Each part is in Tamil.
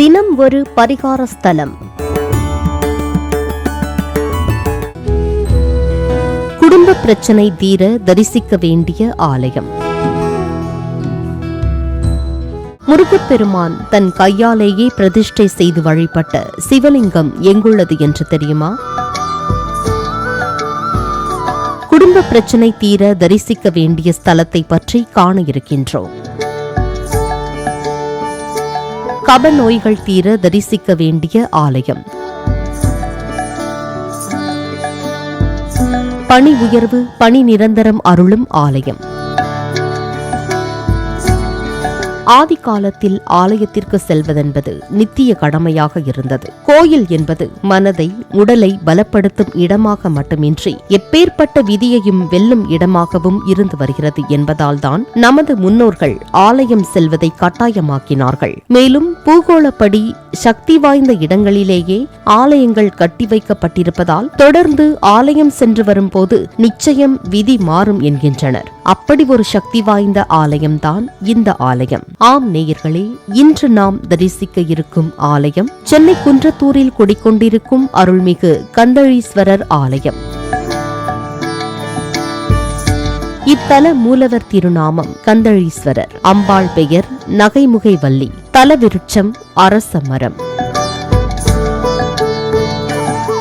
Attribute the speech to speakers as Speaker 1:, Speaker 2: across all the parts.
Speaker 1: தினம் ஒரு பரிகார ஸ்தலம். குடும்ப பிரச்சனை தீர தரிசிக்க வேண்டிய ஆலயம். முருகப்பெருமான் தன் கையாலேயே பிரதிஷ்டை செய்து வழிபட்ட சிவலிங்கம் எங்குள்ளது என்று தெரியுமா? குடும்ப பிரச்சனை தீர தரிசிக்க வேண்டிய ஸ்தலத்தை பற்றி காண இருக்கின்றோம். கப நோய்கள் தீர தரிசிக்க வேண்டிய ஆலயம். பணி உயர்வு பணி நிரந்தரம் அருளும் ஆலயம். ஆதி காலத்தில் ஆலயத்திற்கு செல்வதென்பது நித்திய கடமையாக இருந்தது. கோயில் என்பது மனதை உடலை பலப்படுத்தும் இடமாக மட்டுமின்றி எப்பேற்பட்ட விதியையும் வெல்லும் இடமாகவும் இருந்து வருகிறது என்பதால்தான் நமது முன்னோர்கள் ஆலயம் செல்வதை கட்டாயமாக்கினார்கள். மேலும் பூகோளப்படி சக்தி வாய்ந்த இடங்களிலேயே ஆலயங்கள் கட்டி வைக்கப்பட்டிருப்பதால் தொடர்ந்து ஆலயம் சென்று வரும்போது நிச்சயம் விதி மாறும் என்கின்றனர். அப்படி ஒரு சக்தி வாய்ந்த ஆலயம்தான் இந்த ஆலயம். ஆம் நேயர்களே இன்று நாம் தரிசிக்க இருக்கும் ஆலயம் சென்னை குன்றத்தூரில் குடிக்கொண்டிருக்கும் அருள்மிகு கந்தழீஸ்வரர் ஆலயம். இத்தல மூலவர் திருநாமம் கந்தழீஸ்வரர். அம்பாள் பெயர் நகைமுகை வள்ளி தலவிருட்சம் அரச மரம்.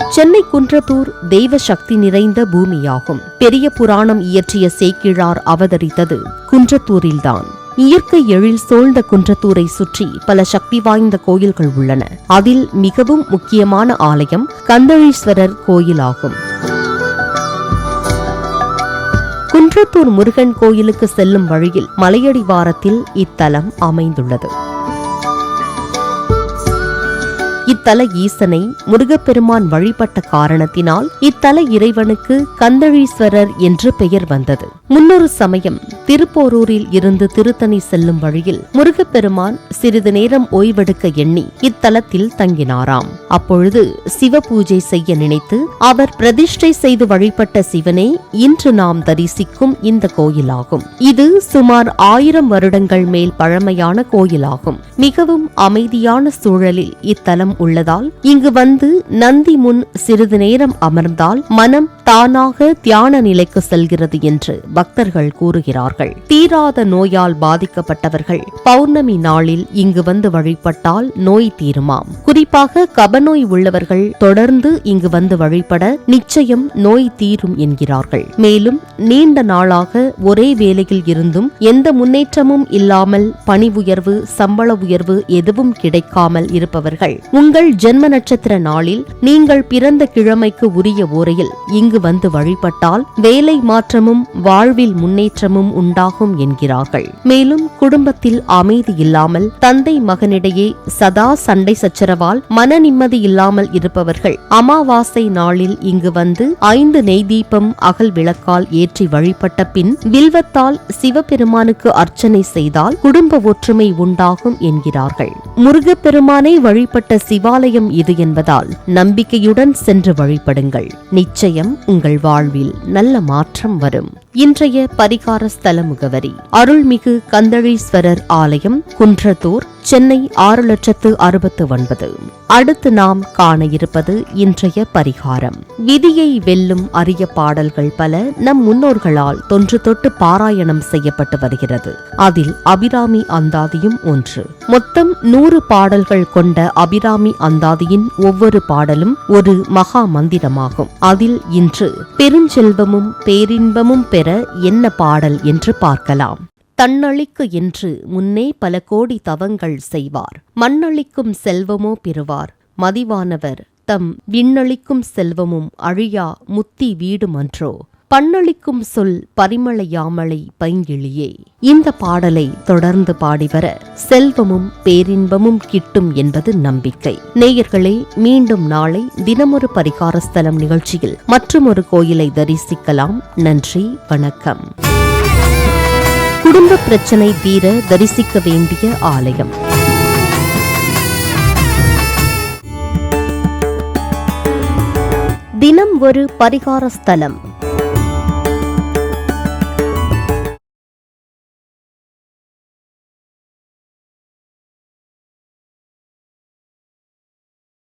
Speaker 1: சென்னை குன்றத்தூர் தெய்வ சக்தி நிறைந்த பூமியாகும். பெரிய புராணம் இயற்றிய சேக்கிழார் அவதரித்தது குன்றத்தூரில்தான். இயற்கை எழில் சூழ்ந்த குன்றத்தூரை சுற்றி பல சக்தி வாய்ந்த கோயில்கள் உள்ளன. அதில் மிகவும் முக்கியமான ஆலயம் கந்தழீஸ்வரர் கோயிலாகும். குன்றத்தூர் முருகன் கோயிலுக்கு செல்லும் வழியில் மலையடிவாரத்தில் இத்தலம் அமைந்துள்ளது. இத்தல ஈசனை முருகப்பெருமான் வழிபட்ட காரணத்தினால் இத்தல இறைவனுக்கு கந்தழீஸ்வரர் என்று பெயர் வந்தது. முன்னொரு சமயம் திருப்போரூரில் இருந்து திருத்தணி செல்லும் வழியில் முருகப்பெருமான் சிறிது நேரம் ஓய்வெடுக்க எண்ணி இத்தலத்தில் தங்கினாராம். அப்பொழுது சிவ பூஜை செய்ய நினைத்து அவர் பிரதிஷ்டை செய்து வழிபட்ட சிவனே இன்று நாம் தரிசிக்கும் இந்த கோயிலாகும். இது சுமார் ஆயிரம் வருடங்கள் மேல் பழமையான கோயிலாகும். மிகவும் அமைதியான சூழலில் இத்தலம் உள்ளதால் இங்கு வந்து நந்தி முன் சிறிது நேரம் அமர்ந்தால் மனம் தானாக தியான நிலைக்கு செல்கிறது என்று பக்தர்கள் கூறுகிறார்கள். தீராத நோயால் பாதிக்கப்பட்டவர்கள் பௌர்ணமி நாளில் இங்கு வந்து வழிபட்டால் நோய் தீருமாம். குறிப்பாக கபநோய் உள்ளவர்கள் தொடர்ந்து இங்கு வந்து வழிபட நிச்சயம் நோய் தீரும் என்கிறார்கள். மேலும் நீண்ட நாளாக ஒரே வேலையில் இருந்தும் எந்த முன்னேற்றமும் இல்லாமல் பணி உயர்வு சம்பள உயர்வு எதுவும் கிடைக்காமல் இருப்பவர்கள் உங்கள் உங்கள் ஜென்ம நட்சத்திர நாளில் நீங்கள் பிறந்த கிழமைக்கு உரிய ஓரையில் இங்கு வந்து வழிபட்டால் வேலை மாற்றமும் வாழ்வில் முன்னேற்றமும் உண்டாகும் என்கிறார்கள். மேலும் குடும்பத்தில் அமைதி இல்லாமல் தந்தை மகனிடையே சதா சண்டை சச்சரவால் மன நிம்மதி இல்லாமல் இருப்பவர்கள் அமாவாசை நாளில் இங்கு வந்து ஐந்து நெய் தீபம் அகல் விளக்கால் ஏற்றி வழிபட்ட பின் வில்வத்தால் சிவபெருமானுக்கு அர்ச்சனை செய்தால் குடும்ப ஒற்றுமை உண்டாகும் என்கிறார்கள். முருகப்பெருமானை வழிபட்ட சிவாலயம் இது என்பதால் நம்பிக்கையுடன் சென்று வழிபடுங்கள். நிச்சயம் உங்கள் வாழ்வில் நல்ல மாற்றம் வரும். இன்றைய பரிகார ஸ்தல முகவரி அருள்மிகு கந்தழீஸ்வரர் ஆலயம் குன்றத்தூர் சென்னை ஆறு லட்சத்து அறுபத்து ஒன்பது. அடுத்து நாம் காண இருப்பது இன்றைய பரிகாரம். விதியை வெல்லும் அரிய பாடல்கள் பல நம் முன்னோர்களால் தொன்று தொட்டு பாராயணம் செய்யப்பட்டு வருகிறது. அதில் அபிராமி அந்தாதியும் ஒன்று. மொத்தம் நூறு பாடல்கள் கொண்ட அபிராமி அந்தாதியின் ஒவ்வொரு பாடலும் ஒரு மகா மந்திரமாகும். அதில் இன்று பெருஞ்செல்வமும் பேரின்பமும் பெற என்ன பாடல் என்று பார்க்கலாம். தன்னழிக்கு என்று முன்னே பல கோடி தவங்கள் செய்வார். மண்ணளிக்கும் செல்வமோ பெறுவார். மதிவானவர் தம் விண்ணளிக்கும் செல்வமும் அழியா முத்தி வீடுமன்றோ பண்ணளிக்கும் சொல் பரிமளையாமலை பைங்கிழியே. இந்த பாடலை தொடர்ந்து பாடிவர செல்வமும் பேரின்பமும் கிட்டும் என்பது நம்பிக்கை. நேயர்களே மீண்டும் நாளை தினமொரு பரிகாரஸ்தலம் நிகழ்ச்சியில் நிகழ்ச்சியில் மற்றுமொரு கோயிலை தரிசிக்கலாம். நன்றி வணக்கம். குடும்ப பிரச்சனை தீர தரிசிக்க வேண்டிய ஆலயம். தினம் ஒரு பரிகார ஸ்தலம்